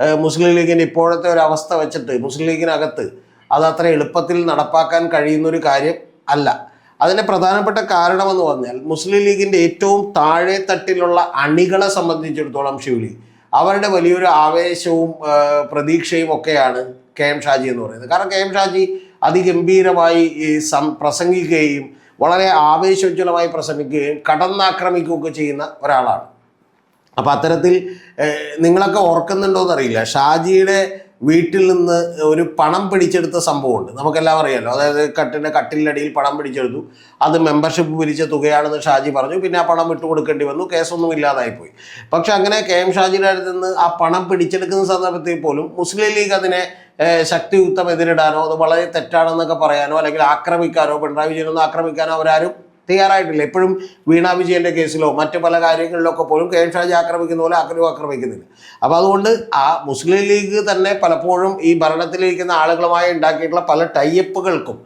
മുസ്ലിം ലീഗിന്റെ ഇപ്പോഴത്തെ ഒരു അവസ്ഥ വെച്ചിട്ട് മുസ്ലിം ലീഗിനകത്ത് അത് അത്ര എളുപ്പത്തിൽ നടപ്പാക്കാൻ കഴിയുന്ന ഒരു കാര്യം അല്ല. അതിന്റെ പ്രധാനപ്പെട്ട കാരണമെന്ന് പറഞ്ഞാൽ മുസ്ലിം ലീഗിന്റെ ഏറ്റവും താഴെ തട്ടിലുള്ള അണികളെ സംബന്ധിച്ചിടത്തോളം ശിവലി അവരുടെ വലിയൊരു ആവേശവും പ്രതീക്ഷയും ഒക്കെയാണ് കെ എം ഷാജി എന്ന് പറയുന്നത്. കാരണം കെ എം ഷാജി അതിഗംഭീരമായി ഈ സം പ്രസംഗിക്കുകയും വളരെ ആവേശോജ്വലമായി പ്രസംഗിക്കുകയും കടന്നാക്രമിക്കുകയൊക്കെ ചെയ്യുന്ന ഒരാളാണ്. അപ്പം അത്തരത്തിൽ നിങ്ങളൊക്കെ ഓർക്കുന്നുണ്ടോയെന്ന് അറിയില്ല ഷാജിയുടെ വീട്ടിൽ നിന്ന് ഒരു പണം പിടിച്ചെടുത്ത സംഭവമുണ്ട്. നമുക്കെല്ലാം അറിയാമല്ലോ അതായത് കട്ടിന്റെ കട്ടിലടിയിൽ പണം പിടിച്ചെടുത്തു. അത് മെമ്പർഷിപ്പ് പിരിച്ച തുകയാണെന്ന് ഷാജി പറഞ്ഞു. പിന്നെ ആ പണം വിട്ടു കൊടുക്കേണ്ടി വന്നു. കേസൊന്നും ഇല്ലാതായിപ്പോയി പക്ഷെ അങ്ങനെ കെ എം ഷാജിയുടെ അടുത്ത് നിന്ന് ആ പണം പിടിച്ചെടുക്കുന്ന സന്ദർഭത്തിൽ പോലും മുസ്ലിം ലീഗ് അതിനെ ശക്തിയുക്തം എതിരിടാനോ അത് വളരെ തെറ്റാണെന്നൊക്കെ പറയാനോ അല്ലെങ്കിൽ ആക്രമിക്കാനോ പിണറായി വിജയനൊന്നും ആക്രമിക്കാനോ അവരാരും തയ്യാറായിട്ടില്ല. എപ്പോഴും വീണ വിജയന്റെ കേസിലോ മറ്റ് പല കാര്യങ്ങളിലൊക്കെ പോലും കെ എൻ ഷാജി ആക്രമിക്കുന്ന പോലെ ആക്രമം ആക്രമിക്കുന്നില്ല. അപ്പോൾ അതുകൊണ്ട് ആ മുസ്ലിം ലീഗ് തന്നെ പലപ്പോഴും ഈ ഭരണത്തിലിരിക്കുന്ന ആളുകളുമായി ഉണ്ടാക്കിയിട്ടുള്ള പല ടൈപ്പുകൾക്കും